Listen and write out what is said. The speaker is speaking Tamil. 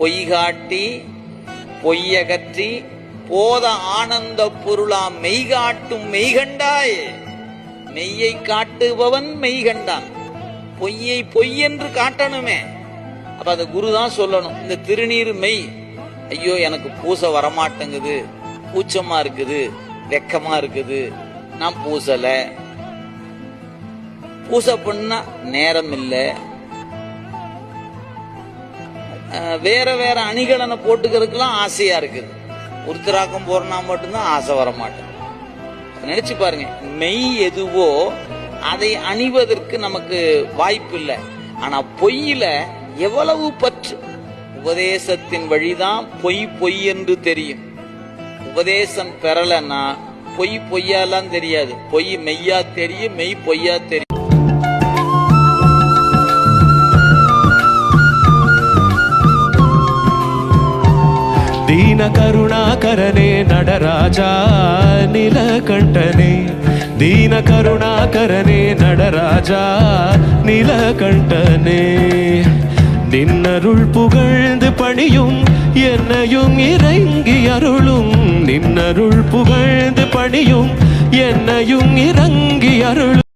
பொய் காட்டி பொய்யகற்றி போத ஆனந்த பொருளாம் மெய்காட்டும் மெய்கண்டாய் மெய்யை காட்டுபவன் மெய்கண்டான் பொய்யை பொய் என்று காட்டணுமே. அப்ப அந்த குரு தான் சொல்லணும். இந்த திருநீர் மெய். ஐயோ எனக்கு பூச வரமாட்டேங்குது. கூச்சமா இருக்குது. வெக்கமா இருக்குது. நான் பூசல. பூசை பண்ணா நேரம் இல்லை வேற வேற அணிகலனை போட்டுக்கிறதுக்கெல்லாம் ஆசையா இருக்குது. உருத்திராக்கம் போறனா மட்டும்தான் ஆசை வர மாட்டேன் நினைச்சு பாருங்க மெய் எதுவோ அதை அணிவதற்கு நமக்கு வாய்ப்பு இல்லை. ஆனா பொய்யில எவ்வளவு பற்று. உபதேசத்தின் வழிதான் பொய் பொய் என்று தெரியும். உபதேசம் பெறலன்னா பொய் பொய்யாலாம் தெரியாது. பொய் மெய்யா தெரியும் மெய் பொய்யா தெரியும். దీన కరుణాకరనే నడరాజా నీలకంఠనే దీన కరుణాకరనే நடராஜா நிலகண்டனே நின்னருள் புகழ்ந்து பணியும் என்னையும் இறங்கி அருளும் நின்னருள் புகழ்ந்து பணியும் என்னையும் இறங்கி அருளும்